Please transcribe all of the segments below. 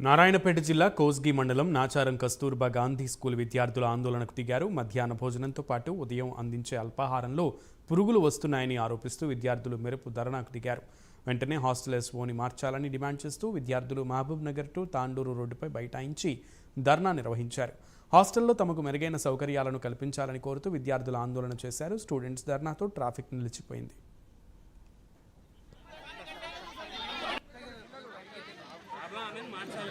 నారాయణపేట జిల్లా కోస్గి మండలం నాచారం కస్తూర్బా గాంధీ స్కూల్ విద్యార్థుల ఆందోళనకు దిగారు. మధ్యాహ్న భోజనంతో పాటు ఉదయం అందించే అల్పాహారంలో పురుగులు వస్తున్నాయని ఆరోపిస్తూ విద్యార్థులు మెరుపు ధరణకు దిగారు. వెంటనే హాస్టల్ ఎస్ఓని మార్చాలని డిమాండ్ చేస్తూ విద్యార్థులు మహబూబ్ నగర్ టు తాండూరు రోడ్డుపై బైఠాయించి ధర్నా నిర్వహించారు. హాస్టల్లో తమకు మెరుగైన సౌకర్యాలను కల్పించాలని కోరుతూ విద్యార్థులు ఆందోళన చేశారు. స్టూడెంట్స్ ధర్నాతో ట్రాఫిక్ నిలిచిపోయింది.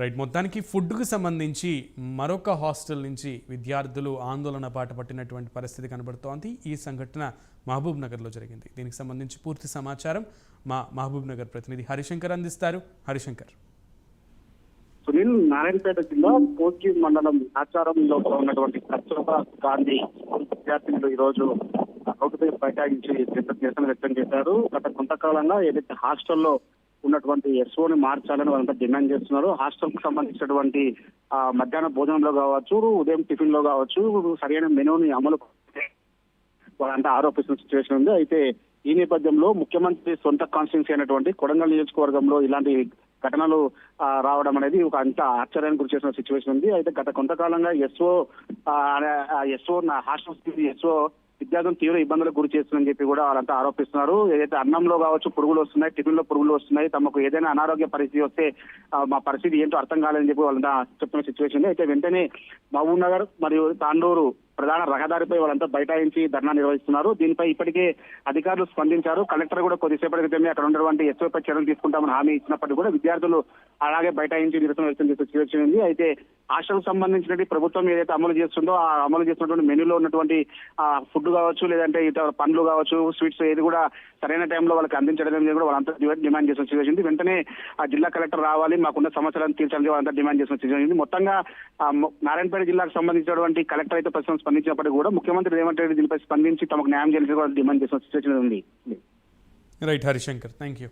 రైట్ మొత్తానికి ఫుడ్కు సంబంధించి మరొక హాస్టల్ నుంచి విద్యార్థులు ఆందోళన బాట పట్టినటువంటి పరిస్థితి కనబడుతోంది. ఈ సంఘటన మహబూబ్ నగర్లో జరిగింది. దీనికి సంబంధించి పూర్తి సమాచారం మా మహబూబ్ నగర్ ప్రతినిధి హరిశంకర్ అందిస్తారు. హరిశంకర్. సునీల్ నారాయణపేట జిల్లా పోకి మండలం ఆచారంలో ఉన్నటువంటి కస్తూర్బా గాంధీ విద్యార్థులు ఈ రోజు రోడ్డుపై బైఠాయించి నిరసన వ్యక్తం చేశారు. గత కొంతకాలంగా ఏదైతే హాస్టల్లో ఉన్నటువంటి ఎస్ఓని మార్చాలని వాళ్ళంతా డిమాండ్ చేస్తున్నారు. హాస్టల్కు సంబంధించినటువంటి మధ్యాహ్న భోజనంలో కావచ్చు ఉదయం టిఫిన్లో కావచ్చు సరైన మెనూని అమలు వాళ్ళంతా ఆరోపిస్తున్న సిచ్యువేషన్ ఉంది. అయితే ఈ నేపథ్యంలో ముఖ్యమంత్రి సొంత కాన్స్టిట్యున్సీ అయినటువంటి కొడంగల్ నియోజకవర్గంలో ఇలాంటి ఘటనలు రావడం అనేది ఒక అంత ఆశ్చర్యానికి గురి చేసిన సిచ్యువేషన్ ఉంది. అయితే గత కొంతకాలంగా ఎస్ఓ ఎస్ఓ హాస్టల్ ఎస్ఓ విద్యార్థులు తీవ్ర ఇబ్బందులకు గురి చేస్తుందని చెప్పి కూడా వాళ్ళంతా ఆరోపిస్తున్నారు. ఏదైతే అన్నంలో కావచ్చు పురుగులు వస్తున్నాయి టిఫిన్లో పురుగులు వస్తున్నాయి తమకు ఏదైనా అనారోగ్య పరిస్థితి వస్తే మా పరిస్థితి ఏంటో అర్థం కాలేదని చెప్పి వాళ్ళంతా చెప్తున్న సిచ్యువేషన్ అయితే వెంటనే మహబూబ్ నగర్ మరియు తాండూరు ప్రధాన రహదారిపై వాళ్ళంతా బైఠాయించి ధర్నా నిర్వహిస్తున్నారు. దీనిపై ఇప్పటికే అధికారులు స్పందించారు. కలెక్టర్ కూడా కొద్దిసేపటి క్రితమే అక్కడ ఉన్నటువంటి ఎస్ఓపై చర్యలు తీసుకుంటామని హామీ ఇచ్చినప్పటికీ కూడా విద్యార్థులు అలాగే బైఠాయించి నిరసన వ్యక్తం చేసే సిచ్యువేషన్ ఉంది. అయితే హాస్టల్ సంబంధించినటువంటి ప్రభుత్వం ఏదైతే అమలు చేస్తుందో ఆ అమలు చేస్తున్నటువంటి మెనూలో ఉన్నటువంటి ఆ ఫుడ్ కావచ్చు లేదంటే ఇతర పండ్లు కావచ్చు స్వీట్స్ ఏది కూడా సరైన టైంలో వాళ్ళకి అందించడం అనేది కూడా వాళ్ళంతా డిమాండ్ చేసిన సిచ్యువేషన్ ఉంది. వెంటనే ఆ జిల్లా కలెక్టర్ రావాలి. మాకున్న సమస్యలను తీర్చాలని వాళ్ళంతా డిమాండ్ చేసిన సిచ్యువేషన్ ఉంది. మొత్తంగా నారాయణపేట జిల్లాకు సంబంధించినటువంటి కలెక్టర్ అయితే ప్రస్తుతం స్పందించినప్పటికీ కూడా ముఖ్యమంత్రి రేవంత్ రెడ్డి దీనిపై స్పందించి తమకు న్యాయం చేయాలని కూడా డిమాండ్ చేసిన సిచ్యువేషన్ ఉంది. Right Harishankar thank you